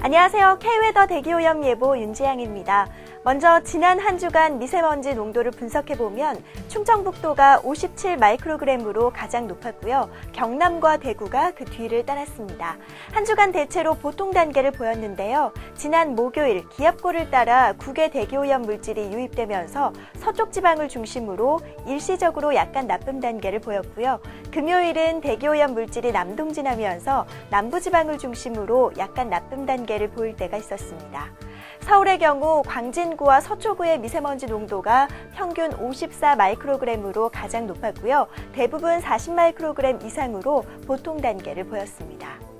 안녕하세요. K웨더 대기오염 예보 윤지향입니다. 먼저 지난 한 주간 미세먼지 농도를 분석해 보면 충청북도가 57 마이크로그램으로 가장 높았고요. 경남과 대구가 그 뒤를 따랐습니다. 한 주간 대체로 보통 단계를 보였는데요. 지난 목요일 기압골을 따라 국외 대기오염 물질이 유입되면서 서쪽 지방을 중심으로 일시적으로 약간 나쁨 단계를 보였고요. 금요일은 대기오염 물질이 남동진하면서 남부 지방을 중심으로 약간 나쁨 단계를 보일 때가 있었습니다. 서울의 경우 광진 구와 서초구의 미세먼지 농도가 평균 54 마이크로그램으로 가장 높았고요. 대부분 40 마이크로그램 이상으로 보통 단계를 보였습니다.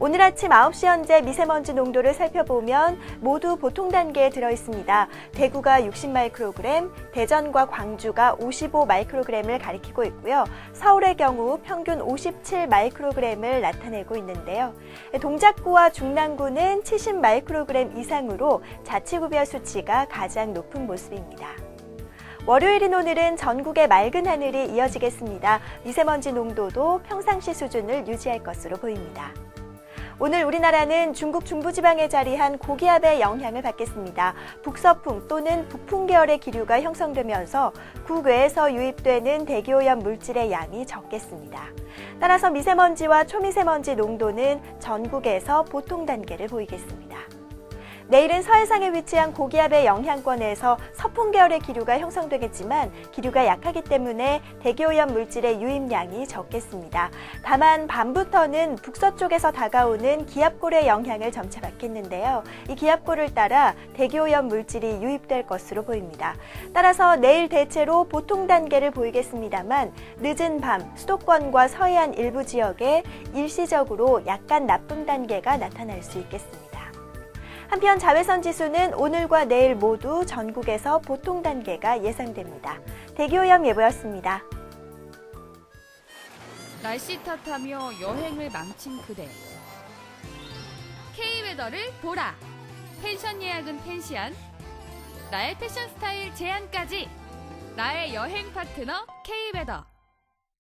오늘 아침 9시 현재 미세먼지 농도를 살펴보면 모두 보통 단계에 들어 있습니다. 대구가 60 마이크로그램, 대전과 광주가 55 마이크로그램을 가리키고 있고요. 서울의 경우 평균 57 마이크로그램을 나타내고 있는데요. 동작구와 중랑구는 70 마이크로그램 이상으로 자치구별 수치가 가장 높은 모습입니다. 월요일인 오늘은 전국의 맑은 하늘이 이어지겠습니다. 미세먼지 농도도 평상시 수준을 유지할 것으로 보입니다. 오늘 우리나라는 중국 중부지방에 자리한 고기압의 영향을 받겠습니다. 북서풍 또는 북풍 계열의 기류가 형성되면서 국외에서 유입되는 대기오염 물질의 양이 적겠습니다. 따라서 미세먼지와 초미세먼지 농도는 전국에서 보통 단계를 보이겠습니다. 내일은 서해상에 위치한 고기압의 영향권에서 서풍 계열의 기류가 형성되겠지만 기류가 약하기 때문에 대기오염 물질의 유입량이 적겠습니다. 다만 밤부터는 북서쪽에서 다가오는 기압골의 영향을 점차 받겠는데요. 이 기압골을 따라 대기오염 물질이 유입될 것으로 보입니다. 따라서 내일 대체로 보통 단계를 보이겠습니다만 늦은 밤 수도권과 서해안 일부 지역에 일시적으로 약간 나쁨 단계가 나타날 수 있겠습니다. 한편 자외선 지수는 오늘과 내일 모두 전국에서 보통 단계가 예상됩니다. 대기오염 예보였습니다. 날씨 탓하며 여행을 망친 그대. K웨더를 보라. 펜션 예약은 펜시안. 나의 패션 스타일 제안까지. 나의 여행 파트너 K웨더.